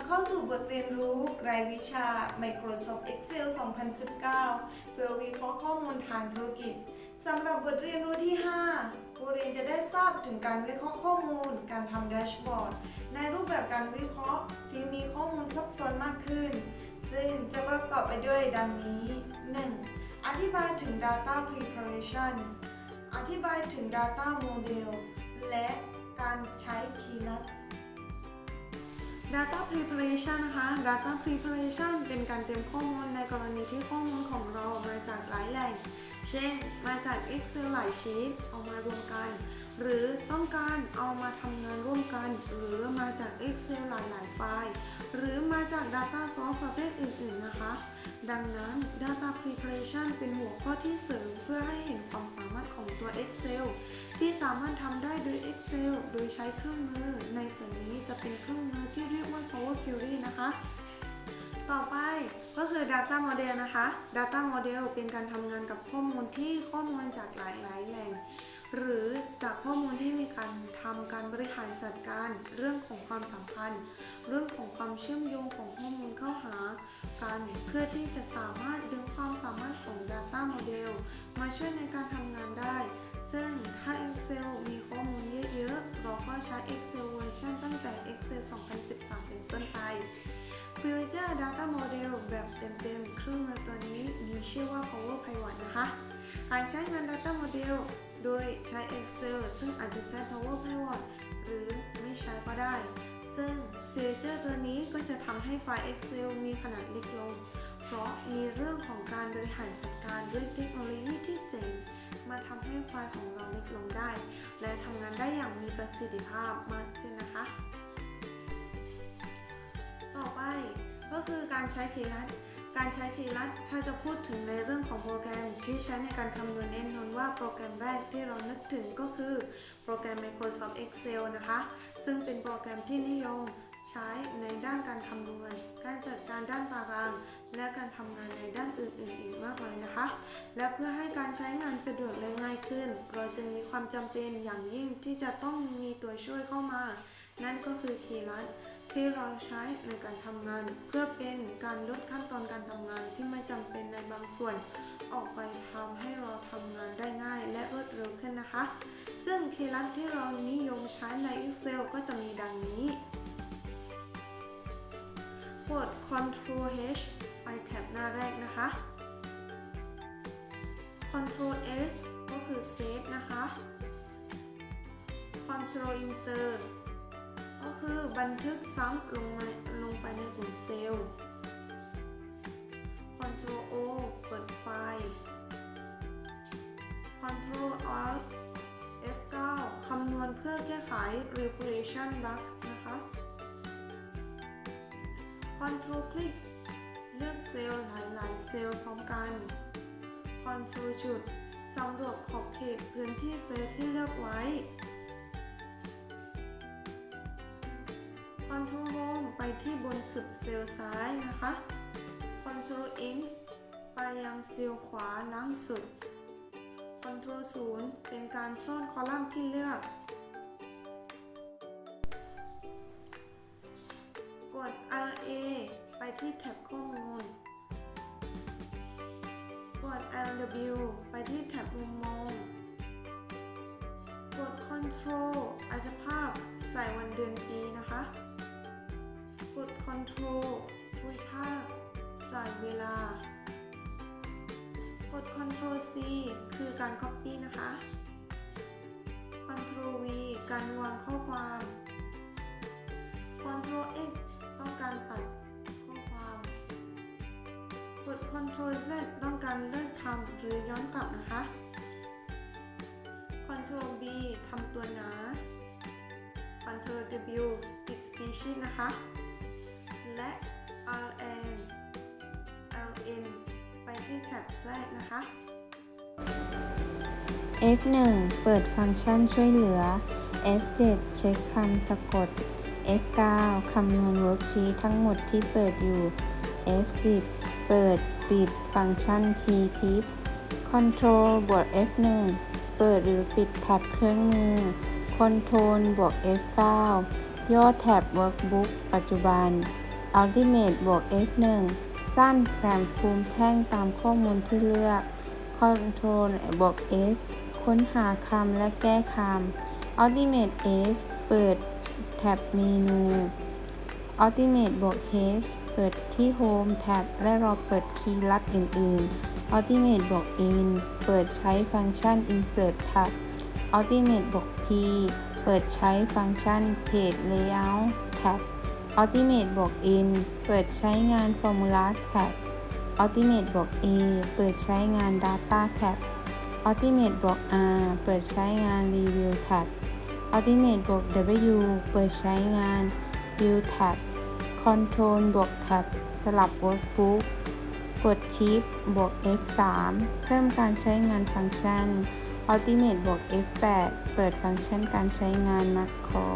บเข้าสู่บทเรียนรู้รายวิชา Microsoft Excel 2019 เพื่อวิเคราะห์ข้อมูลทางธุรกิจสำหรับบทเรียนรู้ที่ 5 ผู้เรียนจะได้ทราบถึงการวิเคราะห์ข้อมูล การทำแดชบอร์ด ในรูปแบบการวิเคราะห์ที่มีข้อมูลซับซ้อนมากขึ้น ซึ่งจะประกอบไปด้วยดังนี้ 1. อธิบายถึง Data Preparation อธิบายถึง Data Model และการใช้คีย์ลัด Data Preparation นะคะ Data Preparation เป็นการเตรียมข้อมูลในกรณีที่ข้อมูลของเรามาจากหลายแหล่ง เช่น มาจาก Excel หลายชีตเอามารวมกัน หรือต้องการเอามาทำงานร่วมกัน หรือมาจาก Excel หลายๆไฟล์ หรือมาจาก Data Source ประเภทอื่น ๆ นะคะ ดังนั้น Data Preparation เป็นหัวข้อที่เสริมเพื่อให้เห็นความสามารถของตัว Excel ที่สามารถทำได้โดย Excel โดยใช้เครื่องมือ ในส่วนนี้จะเป็นเครื่องมือ ต่อไปก็คือ Data Model นะคะ Data Model เป็นการทำงานกับข้อมูลที่ข้อมูลจากหลายๆแหล่ง หรือจากข้อมูลที่มีการทำการบริหารจัดการเรื่องของความสัมพันธ์ เรื่องของความเชื่อมโยงของข้อมูลเข้าหากันเพื่อที่จะสามารถดึงความสามารถของ Data Model มาช่วยในการทำงานได้ ซึ่งถ้า Excel เราก็ใช้ Excel เวอร์ชันตั้งแต่ Excel 2013 เป็นต้นไป Future Data Model แบบเต็มๆ เครื่องมือตัวนี้มีชื่อว่า Power Pivot นะคะการใช้งาน Data Model โดยใช้ Excel ซึ่งอาจจะใช้ Power Pivot หรือไม่ใช้ก็ได้ ซึ่ง Future ตัวนี้ก็จะทำให้ไฟล์ Excel มีขนาดเล็กลง เพราะมีเรื่องของ การบริหารจัดการด้วยเทคโนโลยีที่เจ๋งมาทำให้ไฟล์ของเราเล็กลงได้ และทำงานได้อย่างมีประสิทธิภาพมากขึ้นนะคะ ต่อไปก็คือการใช้คีย์ลัด การใช้คีย์ลัดถ้าจะพูดถึงในเรื่องของโปรแกรมที่ใช้ในการคำนวณแน่นอนว่าโปรแกรมแรกที่เรานึกถึงก็คือโปรแกรม Microsoft Excel นะคะ ซึ่งเป็นโปรแกรมที่นิยมใช้ในด้านการคำนวณ การจัดการด้านตาราง และการทำงานในด้านอื่นๆอีกมากมายนะคะ และเพื่อให้การใช้งานสะดวกและง่ายขึ้น เราจึงมีความจำเป็นอย่างยิ่งที่จะต้องมีตัวช่วยเข้ามา นั่นก็คือคีย์ลัดที่เราใช้ในการทำงาน เพื่อเป็นการลดขั้นตอนการทำงานที่ไม่จำเป็นในบางส่วน ออกไปทำให้เราทำงานได้ง่าย และรวดเร็วขึ้นนะคะ ซึ่งคีย์ลัดที่เรานิยมใช้ใน Excel ก็จะมีดังนี้ กด Ctrl H ไปแท็บหน้าแรกนะคะ Ctrl S ก็คือ Save นะคะ Ctrl Enter ก็คือบันทึกซ้ำลงมาลงไปในกลุ่มเซลล์ Ctrl O เปิดไฟล์ Ctrl Alt F9 คำนวณเพื่อแก้ไข Regression Bug Ctrl คลิกเลือกเซลล์หลาย ๆ เซลล์พร้อมกัน Ctrl จุดสำรวจขอบเขตพื้นที่เซลล์ที่เลือกไว้ Ctrl Home ไปที่บนสุดเซลล์ซ้ายนะคะ Ctrl In ไปยังเซลล์ขวาล่างสุด Ctrl 0เป็นการซ่อนคอลัมน์ที่เลือก ที่แท็บข้อมูล กด LW ไปที่แท็บมุมมอง กด Control อาจจะภาพใส่วันเดือนปีนะคะ กด Control ทวิภาพใส่เวลา กด Control C คือการ Copy นะคะ Control V การวางข้อความ Control X ต้องการตัด ด Ctrl Z ต้องการเลิกทำหรือย้อนกลับนะคะ Ctrl B ทำตัวหนา Ctrl W ปิด species นะคะ และ LN LN ไปที่แท็บ Z นะคะ F1 เปิดฟังก์ชันช่วยเหลือ F7 เช็คคำสะกด F9 คำนวณเวิร์กชีทั้งหมดที่เปิดอยู่ F10 เปิดปิดฟังก์ชัน Key Tip Control บวก F1 เปิดหรือปิดแท็บเครื่องมือ Control บวก F9 ย่อแท็บ Workbook ปัจจุบัน Ultimate บวก F1 สั้นแผนภูมิแท่งตามข้อมูลที่เลือก Control บวก F ค้นหาคำและแก้คำ Ultimate F เปิดแท็บเมนู Ultimate บวก H เปิดที่ Home แท็บและรอเปิดคีย์ลัดอื่น ๆ Ultimate บวก In เปิดใช้ฟังก์ชัน Insert Tab Ultimate บวก P เปิดใช้ฟังก์ชัน Page Layout Tab Ultimate บวก In เปิดใช้งาน Formulas Tab Ultimate บวก A เปิดใช้งาน Data Tab Ultimate บวก R เปิดใช้งาน Review Tab Ultimate บวก W เปิดใช้งาน View Tab Ctrl บวก Tab สลับ Workbook กด Shift บวก F3 เพิ่มการใช้งานฟังก์ชัน Ultimate บวก F8 เปิดฟังก์ชันการใช้งาน Macro